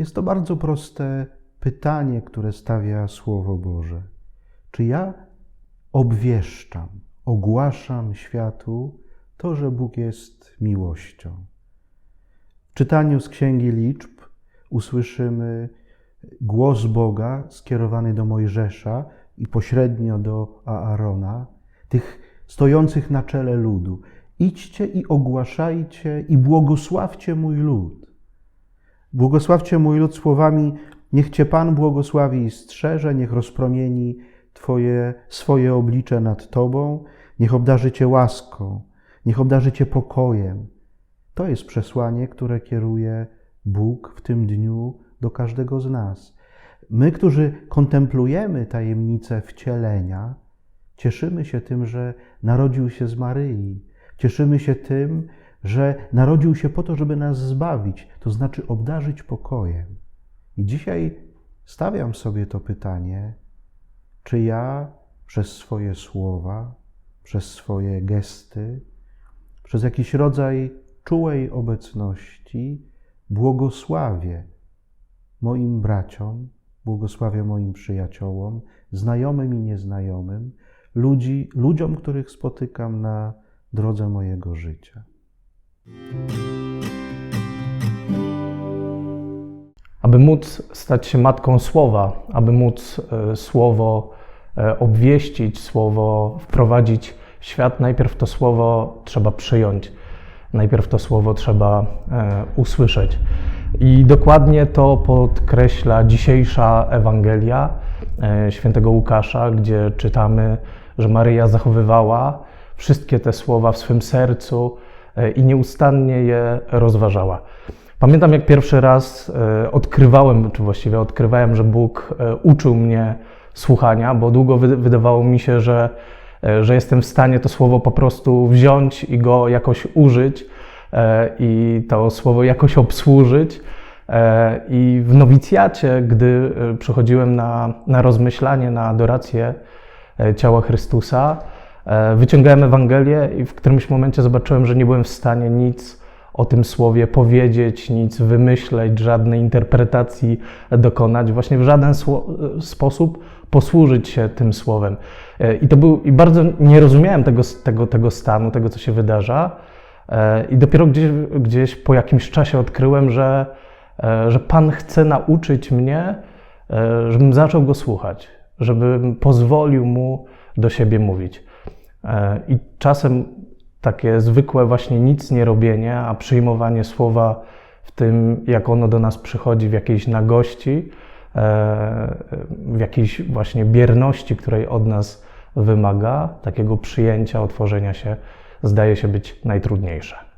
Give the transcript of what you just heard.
Jest to bardzo proste pytanie, które stawia Słowo Boże. Czy ja obwieszczam, ogłaszam światu to, że Bóg jest miłością? W czytaniu z Księgi Liczb usłyszymy głos Boga skierowany do Mojżesza i pośrednio do Aarona, tych stojących na czele ludu. Idźcie i ogłaszajcie i błogosławcie mój lud. Błogosławcie mój lud słowami: Niech Cię Pan błogosławi i strzeże, niech rozpromieni Twoje, swoje oblicze nad Tobą, niech obdarzy Cię łaską, niech obdarzy Cię pokojem. To jest przesłanie, które kieruje Bóg w tym dniu do każdego z nas. My, którzy kontemplujemy tajemnicę wcielenia, cieszymy się tym, że narodził się z Maryi. Cieszymy się tym, że narodził się po to, żeby nas zbawić, to znaczy obdarzyć pokojem. I dzisiaj stawiam sobie to pytanie, czy ja przez swoje słowa, przez swoje gesty, przez jakiś rodzaj czułej obecności błogosławię moim braciom, błogosławię moim przyjaciołom, znajomym i nieznajomym, ludzi, ludziom, których spotykam na drodze mojego życia. Aby móc stać się matką słowa, aby móc e, słowo e, obwieścić, słowo wprowadzić w świat, najpierw to słowo trzeba przyjąć, najpierw to słowo trzeba e, usłyszeć. I dokładnie to podkreśla dzisiejsza Ewangelia świętego Łukasza, gdzie czytamy, że Maryja zachowywała wszystkie te słowa w swym sercu i nieustannie je rozważała. Pamiętam, jak pierwszy raz e, odkrywałem, czy właściwie odkrywałem, że Bóg e, uczył mnie słuchania, bo długo wydawało mi się, że, e, że jestem w stanie to słowo po prostu wziąć i go jakoś użyć i to słowo jakoś obsłużyć. I w nowicjacie, gdy przychodziłem na, na rozmyślanie, na adorację ciała Chrystusa, wyciągałem Ewangelię i w którymś momencie zobaczyłem, że nie byłem w stanie nic o tym słowie powiedzieć, nic wymyśleć, żadnej interpretacji dokonać, właśnie w żaden sposób posłużyć się tym słowem. E, I to był, i bardzo nie rozumiałem tego, tego, tego stanu, tego, co się wydarza. E, I dopiero gdzieś, gdzieś po jakimś czasie odkryłem, że, e, że Pan chce nauczyć mnie, żebym zaczął go słuchać, żebym pozwolił mu do siebie mówić. I czasem takie zwykłe właśnie nic nie robienie, a przyjmowanie słowa w tym, jak ono do nas przychodzi, w jakiejś nagości, e, w jakiejś właśnie bierności, której od nas wymaga, takiego przyjęcia, otworzenia się, zdaje się być najtrudniejsze.